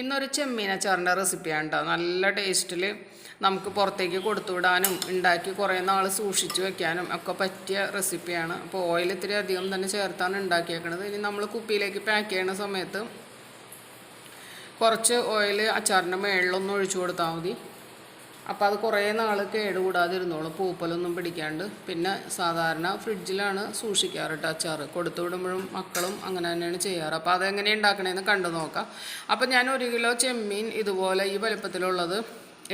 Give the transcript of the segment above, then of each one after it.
ഇന്നൊരു ചെമ്മീനച്ചാറിന്റെ റെസിപ്പിയാണ് കേട്ടോ നല്ല ടേസ്റ്റിൽ നമുക്ക് പുറത്തേക്ക് കൊടുത്തുവിടാനും ഉണ്ടാക്കി കുറേ നാൾ സൂക്ഷിച്ച് വെക്കാനും ഒക്കെ പറ്റിയ റെസിപ്പിയാണ് അപ്പോൾ ഓയിൽ ഇത്തിരി അധികം തന്നെ ചേർത്താണ് ഉണ്ടാക്കിയേക്കണത്. ഇനി നമ്മൾ കുപ്പിയിലേക്ക് പാക്ക് ചെയ്യുന്ന സമയത്ത് കുറച്ച് ഓയിൽ അച്ചാറിന്റെ മേളിലൊന്ന് ഒഴിച്ചു കൊടുത്താൽ മതി. അപ്പോൾ അത് കുറേ നാൾ കേടുകൂടാതിരുന്നോളും. പൂപ്പലൊന്നും പിടിക്കാണ്ട് പിന്നെ സാധാരണ ഫ്രിഡ്ജിലാണ് സൂക്ഷിക്കാറ് കേട്ടോ കൊടുത്തു വിടുമ്പോഴും മക്കളും അങ്ങനെ തന്നെയാണ് ചെയ്യാറ്. അപ്പോൾ അതെങ്ങനെ ഉണ്ടാക്കണേന്ന് കണ്ടു നോക്കാം. അപ്പോൾ ഞാൻ ഒരു കിലോ ചെമ്മീൻ ഇതുപോലെ ഈ വലുപ്പത്തിലുള്ളത്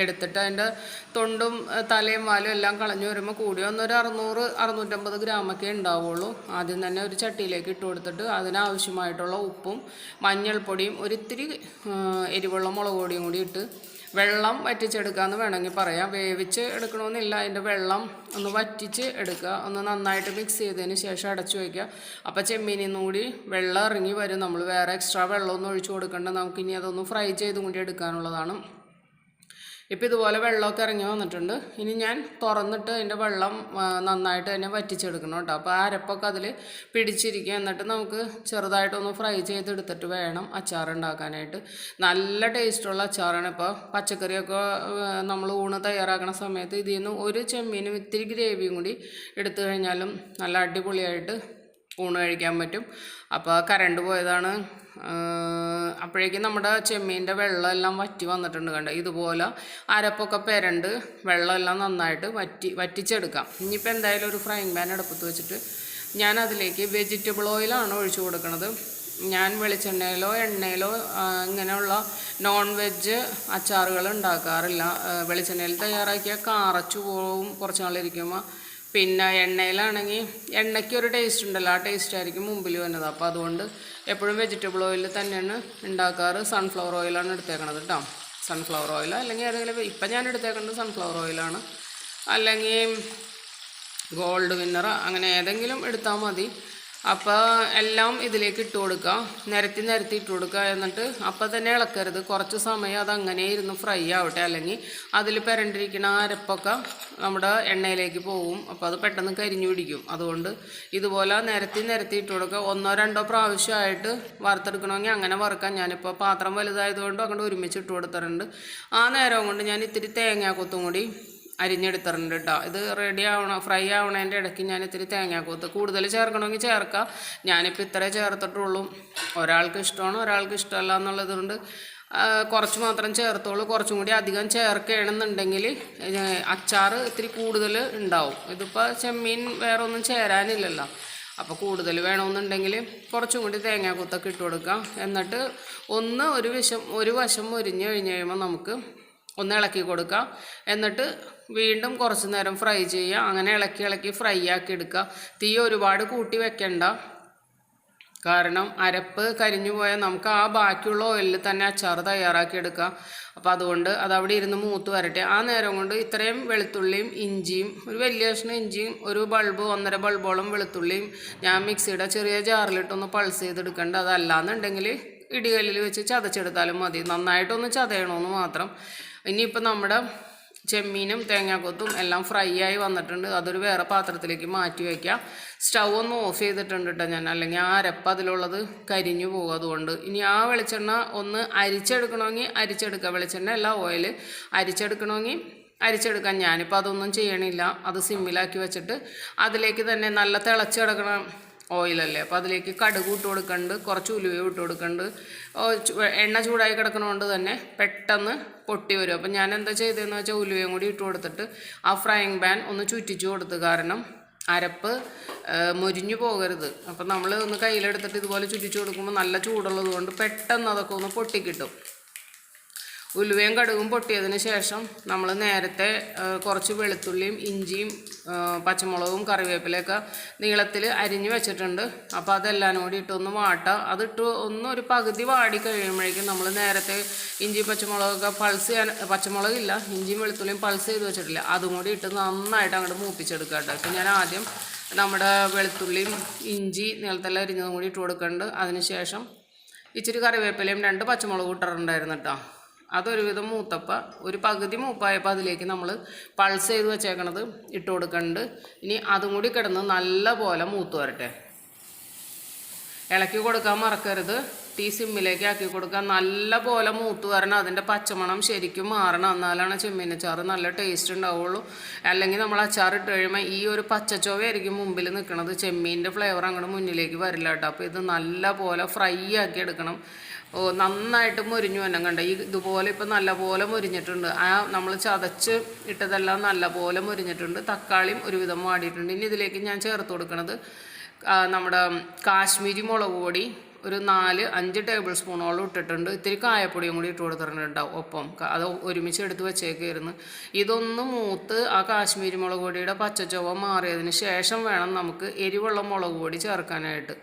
എടുത്തിട്ട് അതിന്റെ തൊണ്ടും തലയും വാലും എല്ലാം കളഞ്ഞു വരുമ്പോൾ കൂടി ഒന്നൊരു അറുന്നൂറ് അറുന്നൂറ്റമ്പത് ഗ്രാമൊക്കെ ഉണ്ടാവുള്ളൂ. ആദ്യം തന്നെ ഒരു ചട്ടിയിലേക്ക് ഇട്ട് കൊടുത്തിട്ട് അതിനാവശ്യമായിട്ടുള്ള ഉപ്പും മഞ്ഞൾപ്പൊടിയും ഒരിത്തിരി എരിവുള്ള മുളക് പൊടിയും കൂടി ഇട്ട് വെള്ളം വറ്റിച്ചെടുക്കാമെന്ന് വേണമെങ്കിൽ പറയാം. വേവിച്ച് എടുക്കണമെന്നില്ല. അതിന്റെ വെള്ളം ഒന്ന് വറ്റിച്ച് എടുക്കുക. ഒന്ന് നന്നായിട്ട് മിക്സ് ചെയ്തതിന് ശേഷം അടച്ചു വയ്ക്കുക. അപ്പോൾ ചെമ്മീനിൽ നിന്നും കൂടി വെള്ളം ഇറങ്ങി വരും. നമ്മൾ വേറെ എക്സ്ട്രാ വെള്ളമൊന്നും ഒഴിച്ചു കൊടുക്കേണ്ട. നമുക്കിനി അതൊന്ന് ഫ്രൈ ചെയ്തും കൂടി എടുക്കാനുള്ളതാണ്. ഇപ്പം ഇതുപോലെ വെള്ളമൊക്കെ ഇറങ്ങി വന്നിട്ടുണ്ട്. ഇനി ഞാൻ തുറന്നിട്ട് അതിന്റെ വെള്ളം നന്നായിട്ട് തന്നെ വറ്റിച്ചെടുക്കണം കേട്ടോ. അപ്പോൾ അരപ്പൊക്കെ അതിൽ പിടിച്ചിരിക്കുക. എന്നിട്ട് നമുക്ക് ചെറുതായിട്ടൊന്ന് ഫ്രൈ ചെയ്തെടുത്തിട്ട് വേണം അച്ചാർ ഉണ്ടാക്കാനായിട്ട് നല്ല ടേസ്റ്റുള്ള അച്ചാറാണ് ഇപ്പോൾ പച്ചക്കറിയൊക്കെ നമ്മൾ ഊണ് തയ്യാറാക്കുന്ന സമയത്ത് ഇതിൽ നിന്ന് ഒരു ചെമ്മീനും ഇത്തിരി ഗ്രേവിയും കൂടി എടുത്തു കഴിഞ്ഞാലും നല്ല അടിപൊളിയായിട്ട് ഊണ് കഴിക്കാൻ പറ്റും. അപ്പോൾ കറണ്ട് പോയതാണ്. അപ്പോഴേക്കും നമ്മുടെ ചെമ്മീന്റെ വെള്ളമെല്ലാം വറ്റി വന്നിട്ടുണ്ട് കണ്ടോ? ഇതുപോലെ അരപ്പൊക്കെ പെരണ്ട് വെള്ളമെല്ലാം നന്നായിട്ട് വറ്റി വറ്റിച്ചെടുക്കാം. ഇനിയിപ്പോൾ എന്തായാലും ഒരു ഫ്രൈങ് പാൻ അടുപ്പത്ത് വെച്ചിട്ട് ഞാൻ അതിലേക്ക് വെജിറ്റബിൾ ഓയിലാണ് ഒഴിച്ചു കൊടുക്കുന്നത് ഞാൻ വെളിച്ചെണ്ണയിലോ എണ്ണയിലോ ഇങ്ങനെയുള്ള നോൺ വെജ് അച്ചാറുകൾ ഉണ്ടാക്കാറില്ല. വെളിച്ചെണ്ണയിൽ തയ്യാറാക്കിയ കാറച്ചു പോവും കുറച്ച് നാളിരിക്കുമ്പോൾ പിന്നെ എണ്ണയിലാണെങ്കിൽ എണ്ണയ്ക്ക് ഒരു ടേസ്റ്റ് ഉണ്ടല്ലോ. ആ ടേസ്റ്റ് ആയിരിക്കും മുമ്പിൽ വന്നത്. അപ്പോൾ അതുകൊണ്ട് എപ്പോഴും വെജിറ്റബിൾ ഓയിൽ തന്നെയാണ് ഉണ്ടാക്കാറ് സൺഫ്ലവർ ഓയിലാണ് എടുത്തേക്കണത് കേട്ടോ സൺഫ്ലവർ ഓയിൽ അല്ലെങ്കിൽ ഏതെങ്കിലും ഇപ്പം ഞാൻ എടുത്തേക്കുന്നത് സൺഫ്ലവർ ഓയിലാണ് അല്ലെങ്കിൽ ഗോൾഡ് വിന്നർ അങ്ങനെ ഏതെങ്കിലും എടുത്താൽ മതി. അപ്പോൾ എല്ലാം ഇതിലേക്ക് ഇട്ട് കൊടുക്കുക നിരത്തി നിരത്തി ഇട്ട് കൊടുക്കുക എന്നിട്ട് അപ്പോൾ തന്നെ ഇളക്കരുത്. കുറച്ച് സമയം അത് അങ്ങനെ ഇരുന്ന് ഫ്രൈ ആവട്ടെ. അല്ലെങ്കിൽ അതിൽ പെരണ്ടിരിക്കുന്ന അരപ്പൊക്കെ നമ്മുടെ എണ്ണയിലേക്ക് പോവും. അപ്പോൾ അത് പെട്ടെന്ന് കരിഞ്ഞു പിടിക്കും. അതുകൊണ്ട് ഇതുപോലെ നിരത്തി നിരത്തി ഇട്ട് കൊടുക്കുക. ഒന്നോ രണ്ടോ പ്രാവശ്യമായിട്ട് വറുത്തെടുക്കണമെങ്കിൽ അങ്ങനെ വറുക്കാം. ഞാനിപ്പോൾ പാത്രം വലുതായതുകൊണ്ട് അങ്ങോട്ട് ഒരുമിച്ച് ഇട്ട് കൊടുത്തിട്ടുണ്ട്. ആ നേരം കൊണ്ട് ഞാൻ ഇത്തിരി തേങ്ങാക്കൊത്തും കൂടി അരിഞ്ഞെടുത്തിട്ടുണ്ട് കേട്ടോ ഇത് റെഡി ആവണം ഫ്രൈ ആവണതിന്റെ ഇടയ്ക്ക് ഞാൻ ഇത്തിരി തേങ്ങാക്കൂത്ത് കൂടുതൽ ചേർക്കണമെങ്കിൽ ചേർക്കാം. ഞാനിപ്പോൾ ഇത്രേ ചേർത്തിട്ടുള്ളൂ. ഒരാൾക്ക് ഇഷ്ടമാണ് ഒരാൾക്ക് ഇഷ്ടമല്ല എന്നുള്ളത് കൊണ്ട് കുറച്ച് മാത്രം ചേർത്തോളൂ. കുറച്ചും കൂടി അധികം ചേർക്കുകയാണെന്നുണ്ടെങ്കിൽ അച്ചാർ ഇത്തിരി കൂടുതൽ ഉണ്ടാവും. ഇതിപ്പോൾ ചെമ്മീൻ വേറെ ഒന്നും ചേരാനില്ലല്ലോ. അപ്പോൾ കൂടുതൽ വേണമെന്നുണ്ടെങ്കിൽ കുറച്ചും കൂടി തേങ്ങാക്കൂത്തൊക്കെ ഇട്ട് കൊടുക്കാം. എന്നിട്ട് ഒന്ന് ഒരു വിഷം ഒരു വശം മുരിഞ്ഞ് കഴിഞ്ഞ് കഴിയുമ്പോൾ നമുക്ക് ഒന്ന് ഇളക്കി കൊടുക്കാം. എന്നിട്ട് വീണ്ടും കുറച്ച് നേരം ഫ്രൈ ചെയ്യുക. അങ്ങനെ ഇളക്കി ഇളക്കി ഫ്രൈ ആക്കി എടുക്കുക. തീ ഒരുപാട് കൂട്ടി വെക്കണ്ട. കാരണം അരപ്പ് കരിഞ്ഞു പോയാൽ നമുക്ക് ആ ബാക്കിയുള്ള ഓയിലിൽ തന്നെ അച്ചാർ തയ്യാറാക്കി എടുക്കാം അപ്പോൾ അതുകൊണ്ട് അതവിടെ ഇരുന്ന് മൂത്ത് വരട്ടെ. ആ നേരം കൊണ്ട് ഇത്രയും വെളുത്തുള്ളിയും ഇഞ്ചിയും ഒരു വലിയ കഷ്ണം ഇഞ്ചിയും ഒരു ബൾബ് ഒന്നര ബൾബോളം വെളുത്തുള്ളിയും ഞാൻ മിക്സിയുടെ ചെറിയ ജാറിലിട്ടൊന്ന് പൾസ് ചെയ്തെടുക്കേണ്ട. അതല്ലാന്നുണ്ടെങ്കിൽ ഇടികല്ലിൽ വെച്ച് ചതച്ചെടുത്താലും മതി. നന്നായിട്ടൊന്ന് ചതയണമെന്ന് മാത്രം. ഇനിയിപ്പോൾ നമ്മുടെ ചെമ്മീനും തേങ്ങാക്കൊത്തും എല്ലാം ഫ്രൈ ആയി വന്നിട്ടുണ്ട്. അതൊരു വേറെ പാത്രത്തിലേക്ക് മാറ്റി വയ്ക്കാം സ്റ്റൗ ഒന്ന് ഓഫ് ചെയ്തിട്ടുണ്ട് കേട്ടോ ഞാൻ. അല്ലെങ്കിൽ ആ അരപ്പ് അതിലുള്ളത് കരിഞ്ഞു പോകും അതുകൊണ്ട്. ഇനി ആ വെളിച്ചെണ്ണ ഒന്ന് അരിച്ചെടുക്കണമെങ്കിൽ അരിച്ചെടുക്കുക വെളിച്ചെണ്ണ അല്ല ഓയിൽ അരിച്ചെടുക്കണമെങ്കിൽ അരിച്ചെടുക്കാൻ ഞാനിപ്പോൾ അതൊന്നും ചെയ്യണില്ല. അത് സിമ്മിലാക്കി വെച്ചിട്ട് അതിലേക്ക് തന്നെ നല്ല തിളച്ച് കിടക്കണം. ഓയിലല്ലേ? അപ്പോൾ അതിലേക്ക് കടുക് ഇട്ട് കൊടുക്കുന്നുണ്ട് കുറച്ച് ഉലുവയും ഇട്ട് കൊടുക്കുന്നുണ്ട് എണ്ണ ചൂടായി കിടക്കുന്നതുകൊണ്ട് തന്നെ പെട്ടെന്ന് പൊട്ടി വരും. അപ്പം ഞാൻ എന്താ ചെയ്തതെന്ന് വെച്ചാൽ ഉലുവയും കൂടി ഇട്ട് കൊടുത്തിട്ട് ആ ഫ്രൈങ് പാൻ ഒന്ന് ചുറ്റിച്ചു കൊടുത്ത്. കാരണം അരപ്പ് മുരിഞ്ഞു പോകരുത്. അപ്പം നമ്മൾ ഒന്ന് കയ്യിലെടുത്തിട്ട് ഇതുപോലെ ചുറ്റിച്ചു കൊടുക്കുമ്പോൾ നല്ല ചൂടുള്ളത് കൊണ്ട് പെട്ടെന്ന് അതൊക്കെ ഒന്ന് പൊട്ടിക്കിട്ടും. ഉലുവയും കടുകും പൊട്ടിയതിന് ശേഷം നമ്മൾ നേരത്തെ കുറച്ച് വെളുത്തുള്ളിയും ഇഞ്ചിയും പച്ചമുളകും കറിവേപ്പിലയൊക്കെ നീളത്തിൽ അരിഞ്ഞ് വെച്ചിട്ടുണ്ട്. അപ്പോൾ അതെല്ലാം കൂടി ഇട്ടൊന്ന് വാട്ടുക അതിട്ട് ഒന്ന് ഒരു പകുതി വാടി കഴിയുമ്പോഴേക്കും നമ്മൾ നേരത്തെ ഇഞ്ചി പച്ചമുളകൊക്കെ പൾസ് ചെയ്യാൻ പച്ചമുളകില്ല ഇഞ്ചിയും വെളുത്തുള്ളിയും പൾസ് ചെയ്ത് വെച്ചിട്ടില്ല. അതും കൂടി ഇട്ട് നന്നായിട്ട് അങ്ങോട്ട് മൂപ്പിച്ചെടുക്കുക കേട്ടോ. ഇപ്പം ഞാൻ ആദ്യം നമ്മുടെ വെളുത്തുള്ളിയും ഇഞ്ചി നീളത്തെല്ലാം അരിഞ്ഞതും കൂടി ഇട്ട് കൊടുക്കുന്നുണ്ട്. അതിന് ശേഷം ഇച്ചിരി കറിവേപ്പിലയും രണ്ട് പച്ചമുളക് ഇട്ടിട്ടുണ്ടായിരുന്നു കേട്ടോ. അതൊരുവിധം മൂത്തപ്പ. ഒരു പകുതി മൂപ്പായപ്പോൾ അതിലേക്ക് നമ്മൾ പൾസ് ചെയ്ത് വെച്ചേക്കണത് ഇട്ട് കൊടുക്കുന്നുണ്ട് ഇനി അതും കൂടി കിടന്ന് നല്ല പോലെ മൂത്ത് വരട്ടെ. ഇളക്കി കൊടുക്കാൻ മറക്കരുത്. തീ സിമ്മിലേക്ക് ആക്കി കൊടുക്കുക നല്ല പോലെ മൂത്ത് വരണം. അതിന്റെ പച്ചമണം ശരിക്കും മാറണം. എന്നാലാണ് ചെമ്മീനച്ചാറ് നല്ല ടേസ്റ്റ് ഉണ്ടാവുള്ളൂ. അല്ലെങ്കിൽ നമ്മൾ അച്ചാർ ഇട്ട് കഴിയുമ്പോൾ ഈ ഒരു പച്ചച്ചോവയായിരിക്കും മുമ്പിൽ നിൽക്കുന്നത് ചെമ്മീന്റെ ഫ്ലേവർ അങ്ങോട്ട് മുന്നിലേക്ക് വരില്ല കേട്ടോ. അപ്പോൾ ഇത് നല്ല പോലെ ഫ്രൈ ആക്കി എടുക്കണം. ഓ നന്നായിട്ട് മുരിഞ്ഞു തന്നെ കണ്ട? ഈ ഇതുപോലെ ഇപ്പം നല്ലപോലെ മുരിഞ്ഞിട്ടുണ്ട്. ആ നമ്മൾ ചതച്ച് ഇട്ടതെല്ലാം നല്ലപോലെ മുരിഞ്ഞിട്ടുണ്ട്. തക്കാളിയും ഒരുവിധം മാടിയിട്ടുണ്ട് ഇനി ഇതിലേക്ക് ഞാൻ ചേർത്ത് കൊടുക്കുന്നത് നമ്മുടെ കാശ്മീരി മുളക് പൊടി ഒരു നാല് അഞ്ച് ടേബിൾ സ്പൂണോളം ഇട്ടിട്ടുണ്ട്. ഇത്തിരി കായപ്പൊടിയും കൂടി ഇട്ട് കൊടുത്തിട്ടുണ്ടാവും ഒപ്പം. അത് ഒരുമിച്ച് എടുത്ത് വെച്ചേക്കായിരുന്നു. ഇതൊന്ന് മൂത്ത് ആ കാശ്മീരി മുളക് പൊടിയുടെ പച്ചച്ചുവ മാറിയതിന് ശേഷം വേണം നമുക്ക് എരിവുള്ള മുളക് പൊടി ചേർക്കാനായിട്ട്.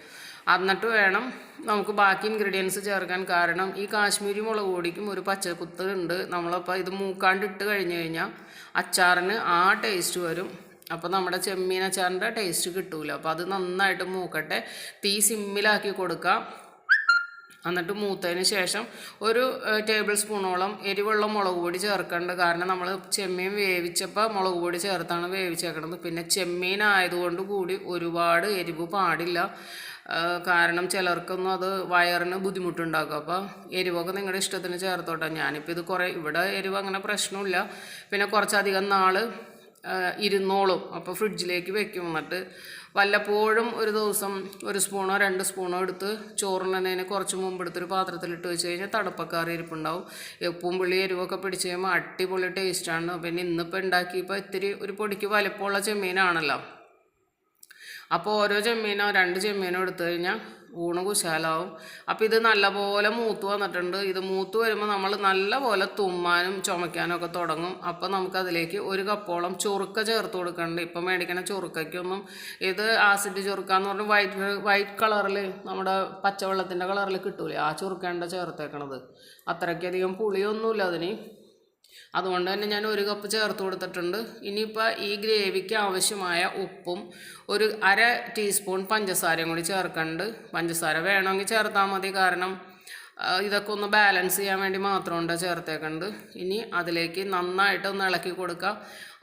എന്നിട്ട് വേണം നമുക്ക് ബാക്കി ഇൻഗ്രീഡിയൻസ് ചേർക്കാൻ. കാരണം ഈ കാശ്മീരി മുളക് പൊടിക്കും ഒരു പച്ചക്കുത്ത് ഉണ്ട്. നമ്മളപ്പോൾ ഇത് മൂക്കാണ്ടിട്ട് കഴിഞ്ഞ് കഴിഞ്ഞാൽ അച്ചാറിന് ആ ടേസ്റ്റ് വരും. അപ്പോൾ നമ്മുടെ ചെമ്മീൻ അച്ചാറിന്റെ ടേസ്റ്റ് കിട്ടൂല. അപ്പോൾ അത് നന്നായിട്ട് മൂക്കട്ടെ. തീ സിമ്മിലാക്കി കൊടുക്കാം. എന്നിട്ട് മൂത്തതിന് ശേഷം ഒരു ടേബിൾ സ്പൂണോളം എരിവുള്ള മുളക് പൊടി ചേർക്കേണ്ട. കാരണം നമ്മൾ ചെമ്മീൻ വേവിച്ചപ്പോൾ മുളക് പൊടി ചേർത്താണ് വേവിച്ചേക്കണത്. പിന്നെ ചെമ്മീൻ ആയതുകൊണ്ട് കൂടി ഒരുപാട് എരിവ് പാടില്ല. കാരണം ചിലർക്കൊന്നും അത് വയറിന് ബുദ്ധിമുട്ടുണ്ടാക്കും. അപ്പോൾ എരിവൊക്കെ നിങ്ങളുടെ ഇഷ്ടത്തിന് ചേർത്തോട്ടെ. ഞാനിപ്പോൾ ഇത് കുറേ ഇവിടെ എരിവ് അങ്ങനെ പ്രശ്നമില്ല. പിന്നെ കുറച്ചധികം നാൾ ഇരുന്നോളും. അപ്പോൾ ഫ്രിഡ്ജിലേക്ക് വെക്കും. എന്നിട്ട് വല്ലപ്പോഴും ഒരു ദിവസം ഒരു സ്പൂണോ രണ്ട് സ്പൂണോ എടുത്ത് ചോറിനതിന് കുറച്ച് മുമ്പ് എടുത്തൊരു പാത്രത്തിലിട്ട് വെച്ച് കഴിഞ്ഞാൽ തടപ്പക്കാറി ഇരിപ്പുണ്ടാവും. ഉപ്പും പുള്ളി എരിവൊക്കെ പിടിച്ച് കഴിയുമ്പോൾ അടിപൊളി ടേസ്റ്റാണ് പിന്നെ ഇന്നിപ്പോൾ ഉണ്ടാക്കിയപ്പോൾ ഇത്തിരി ഒരു പൊടിക്ക് വലിപ്പമുള്ള ചെമ്മീനാണല്ലോ. അപ്പോൾ ഓരോ ചെമ്മീനോ രണ്ട് ചെമ്മീനോ എടുത്തു കഴിഞ്ഞാൽ ഊണ് കുശാലാവും അപ്പോൾ ഇത് നല്ലപോലെ മൂത്ത് വന്നിട്ടുണ്ട്. ഇത് മൂത്ത് വരുമ്പോൾ നമ്മൾ നല്ലപോലെ തുമ്മാനും ചുമയ്ക്കാനും ഒക്കെ തുടങ്ങും. അപ്പോൾ നമുക്കതിലേക്ക് ഒരു കപ്പോളം ചുറുക്ക ചേർത്ത് കൊടുക്കണ്ട് ഇപ്പം മേടിക്കണ ചൊറുക്കയ്ക്കൊന്നും ഇത് ആസിഡ് ചൊറുക്ക എന്ന് പറഞ്ഞാൽ വൈറ്റ് വൈറ്റ് കളറിൽ നമ്മുടെ പച്ചവെള്ളത്തിന്റെ കളറിൽ കിട്ടൂലേ? ആ ചൊറുക്കേണ്ട ചേർത്തേക്കണത്. അത്രയ്ക്കധികം പുളിയൊന്നുമില്ല അതിന്. അതുകൊണ്ട് തന്നെ ഞാൻ ഒരു കപ്പ് ചേർത്ത് കൊടുത്തിട്ടുണ്ട്. ഇനിയിപ്പോൾ ഈ ഗ്രേവിക്ക് ആവശ്യമായ ഉപ്പും ഒരു അര ടീസ്പൂൺ പഞ്ചസാരയും കൂടി ചേർക്കുന്നുണ്ട് പഞ്ചസാര വേണമെങ്കിൽ ചേർത്താൽ മതി. കാരണം ഇതൊക്കെ ഒന്ന് ബാലൻസ് ചെയ്യാൻ വേണ്ടി മാത്രമുണ്ട് ചേർത്തേക്കുന്നത് ഇനി അതിലേക്ക് നന്നായിട്ട് ഒന്ന് ഇളക്കി കൊടുക്കുക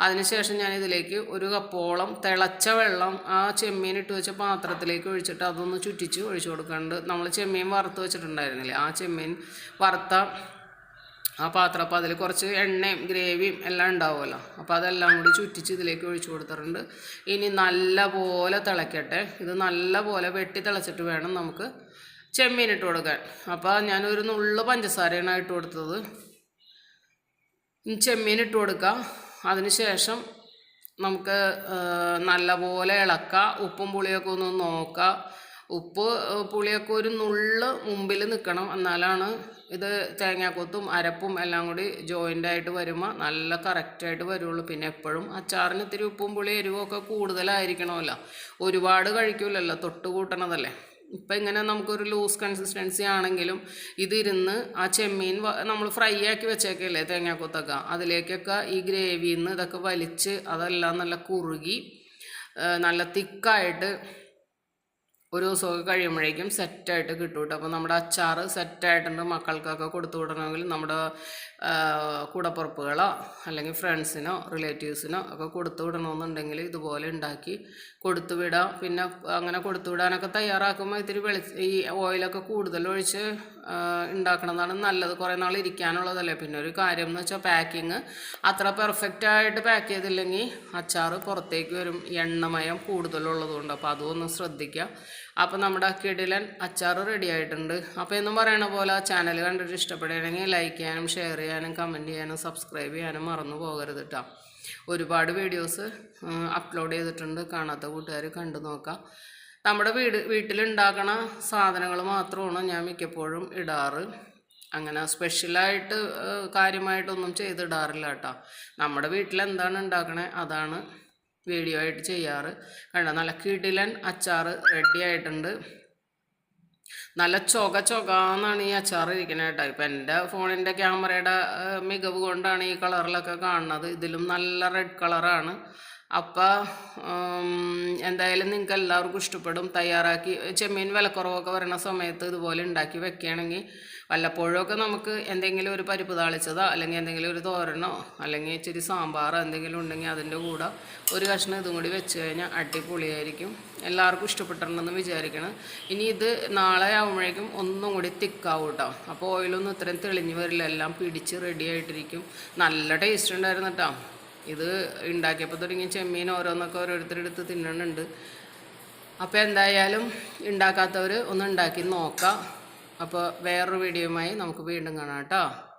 അതിനുശേഷം ഞാൻ ഇതിലേക്ക് ഒരു കപ്പോളം തിളച്ച വെള്ളം ആ ചെമ്മീൻ ഇട്ട് വെച്ച പാത്രത്തിലേക്ക് ഒഴിച്ചിട്ട് അതൊന്ന് ചുറ്റിച്ച് ഒഴിച്ചു കൊടുക്കുന്നുണ്ട് നമ്മൾ ചെമ്മീൻ വറുത്ത് വെച്ചിട്ടുണ്ടായിരുന്നില്ലേ? ആ ചെമ്മീൻ വറുത്ത ആ പാത്രം അപ്പോൾ അതിൽ കുറച്ച് എണ്ണയും ഗ്രേവിയും എല്ലാം ഉണ്ടാവുമല്ലോ. അപ്പോൾ അതെല്ലാം കൂടി ചുറ്റിച്ച് ഇതിലേക്ക് ഒഴിച്ചു കൊടുത്തിട്ടുണ്ട്. ഇനി നല്ല പോലെ തിളയ്ക്കട്ടെ ഇത് നല്ല പോലെ വെട്ടി തിളച്ചിട്ട് വേണം നമുക്ക് ചെമ്മീൻ ഇട്ട് കൊടുക്കാൻ. അപ്പോൾ ഞാനൊരു നുള്ള പഞ്ചസാരയാണ് ഇട്ട് കൊടുത്തത്. ഇനി ചെമ്മീൻ ഇട്ട് കൊടുക്കാം. അതിന് ശേഷം നമുക്ക് നല്ലപോലെ ഇളക്കാം. ഉപ്പും പുളിയൊക്കെ ഒന്ന് നോക്കാം. ഉപ്പ് പുളിയൊക്കെ ഒരു നുള്ള് മുമ്പിൽ നിൽക്കണം എന്നാലാണ് ഇത് തേങ്ങാക്കൊത്തും അരപ്പും എല്ലാം കൂടി ജോയിന്റ് ആയിട്ട് വരുമ്പോൾ നല്ല കറക്റ്റായിട്ട് വരുള്ളൂ. പിന്നെ എപ്പോഴും അച്ചാറിന് ഇത്തിരി ഉപ്പും പുളി എരിവൊക്കെ കൂടുതലായിരിക്കണമല്ലോ. ഒരുപാട് കഴിക്കൂലല്ലോ തൊട്ട് കൂട്ടണതല്ലേ. ഇപ്പം ഇങ്ങനെ നമുക്കൊരു ലൂസ് കൺസിസ്റ്റൻസി ആണെങ്കിലും ഇതിരുന്ന് ആ ചെമ്മീൻ നമ്മൾ ഫ്രൈ ആക്കി വെച്ചേക്കല്ലേ തേങ്ങാക്കൊത്തൊക്കെ. അതിലേക്കൊക്കെ ഈ ഗ്രേവിയിൽ നിന്ന് ഇതൊക്കെ വലിച്ച് അതെല്ലാം നല്ല കുറുകി നല്ല തിക്കായിട്ട് ഒരു ദിവസമൊക്കെ കഴിയുമ്പോഴേക്കും സെറ്റായിട്ട് കിട്ടും കേട്ടോ അപ്പോൾ നമ്മുടെ അച്ചാർ സെറ്റായിട്ടുണ്ട് മക്കൾക്കൊക്കെ കൊടുത്തു വിടണമെങ്കിൽ നമ്മുടെ കൂടപ്പുറപ്പുകളോ അല്ലെങ്കിൽ ഫ്രണ്ട്സിനോ റിലേറ്റീവ്സിനോ ഒക്കെ കൊടുത്തു വിടണമെന്നുണ്ടെങ്കിൽ ഇതുപോലെ ഉണ്ടാക്കി കൊടുത്തു വിടാം. പിന്നെ അങ്ങനെ കൊടുത്തു വിടാനൊക്കെ തയ്യാറാക്കുമ്പോൾ ഇത്തിരി വെളി ഈ ഓയിലൊക്കെ കൂടുതൽ ഒഴിച്ച് ഉണ്ടാക്കണമെന്നാണ് നല്ലത്. കുറേ നാൾ ഇരിക്കാനുള്ളതല്ലേ. പിന്നെ ഒരു കാര്യം എന്ന് വെച്ചാൽ പാക്കിങ് അത്ര പെർഫെക്റ്റ് ആയിട്ട് പാക്ക് ചെയ്തില്ലെങ്കിൽ അച്ചാർ പുറത്തേക്ക് വരും. എണ്ണമയം കൂടുതലുള്ളതുകൊണ്ട് അപ്പോൾ അതും ഒന്ന് ശ്രദ്ധിക്കുക. അപ്പോൾ നമ്മുടെ കിടിലൻ അച്ചാർ റെഡി ആയിട്ടുണ്ട്. അപ്പോൾ എന്നും പറയണ പോലെ ചാനൽ കണ്ടിട്ട് ഇഷ്ടപ്പെടുകയാണെങ്കിൽ ലൈക്ക് ചെയ്യാനും ഷെയർ ചെയ്യാനും കമന്റ് ചെയ്യാനും സബ്സ്ക്രൈബ് ചെയ്യാനും മറന്നു പോകരുത് കേട്ടോ ഒരുപാട് വീഡിയോസ് അപ്ലോഡ് ചെയ്തിട്ടുണ്ട്. കാണാത്ത കൂട്ടുകാർ കണ്ടു നോക്കാം. നമ്മുടെ വീട് വീട്ടിലുണ്ടാക്കണ സാധനങ്ങൾ മാത്രമാണ് ഞാൻ മിക്കപ്പോഴും ഇടാറ്. അങ്ങനെ സ്പെഷ്യലായിട്ട് കാര്യമായിട്ടൊന്നും ചെയ്തിടാറില്ല കേട്ടോ നമ്മുടെ വീട്ടിൽ എന്താണ് ഉണ്ടാക്കണേ? അതാണ് വീഡിയോ ആയിട്ട് ചെയ്യാറ്. കണ്ട? നല്ല കിടിലൻ അച്ചാർ റെഡി ആയിട്ടുണ്ട്. നല്ല ചൊക ചൊകാന്നാണ് ഈ അച്ചാർ ഇരിക്കുന്നത് കേട്ടോ. ഇപ്പം എന്റെ ഫോണിന്റെ ക്യാമറയുടെ മികവ് കൊണ്ടാണ് ഈ കളറിലൊക്കെ കാണുന്നത്. ഇതിലും നല്ല റെഡ് കളറാണ് അപ്പം എന്തായാലും നിങ്ങൾക്ക് എല്ലാവർക്കും ഇഷ്ടപ്പെടും. തയ്യാറാക്കി ചെമ്മീൻ വിലക്കുറവൊക്കെ വരുന്ന സമയത്ത് ഇതുപോലെ ഉണ്ടാക്കി വെക്കുകയാണെങ്കിൽ വല്ലപ്പോഴൊക്കെ നമുക്ക് എന്തെങ്കിലും ഒരു പരിപ്പ് താളിച്ചതോ അല്ലെങ്കിൽ എന്തെങ്കിലും ഒരു തോരനോ അല്ലെങ്കിൽ ഇച്ചിരി സാമ്പാറോ എന്തെങ്കിലും ഉണ്ടെങ്കിൽ അതിന്റെ കൂടെ ഒരു കഷ്ണം ഇതും കൂടി വെച്ച് കഴിഞ്ഞാൽ അടിപൊളിയായിരിക്കും. എല്ലാവർക്കും ഇഷ്ടപ്പെട്ടിട്ടുണ്ടെന്ന് വിചാരിക്കണം. ഇനി ഇത് നാളെ ആകുമ്പോഴേക്കും ഒന്നും കൂടി തിക്കാവും കേട്ടോ. അപ്പോൾ ഓയിലൊന്നും ഇത്രയും തെളിഞ്ഞു വരില്ല. എല്ലാം പിടിച്ച് റെഡി ആയിട്ടിരിക്കും. നല്ല ടേസ്റ്റ് ഉണ്ടായിരുന്നു കേട്ടോ. ഇത് ഉണ്ടാക്കിയപ്പോൾ തുടങ്ങി ചെമ്മീൻ ഓരോന്നൊക്കെ ഓരോരുത്തരെടുത്ത് തിന്നണുണ്ട്. അപ്പോൾ എന്തായാലും ഉണ്ടാക്കാത്തവർ ഒന്ന് ഉണ്ടാക്കി നോക്കാം. അപ്പോൾ വേറൊരു വീഡിയോയുമായി നമുക്ക് വീണ്ടും കാണാം കേട്ടോ.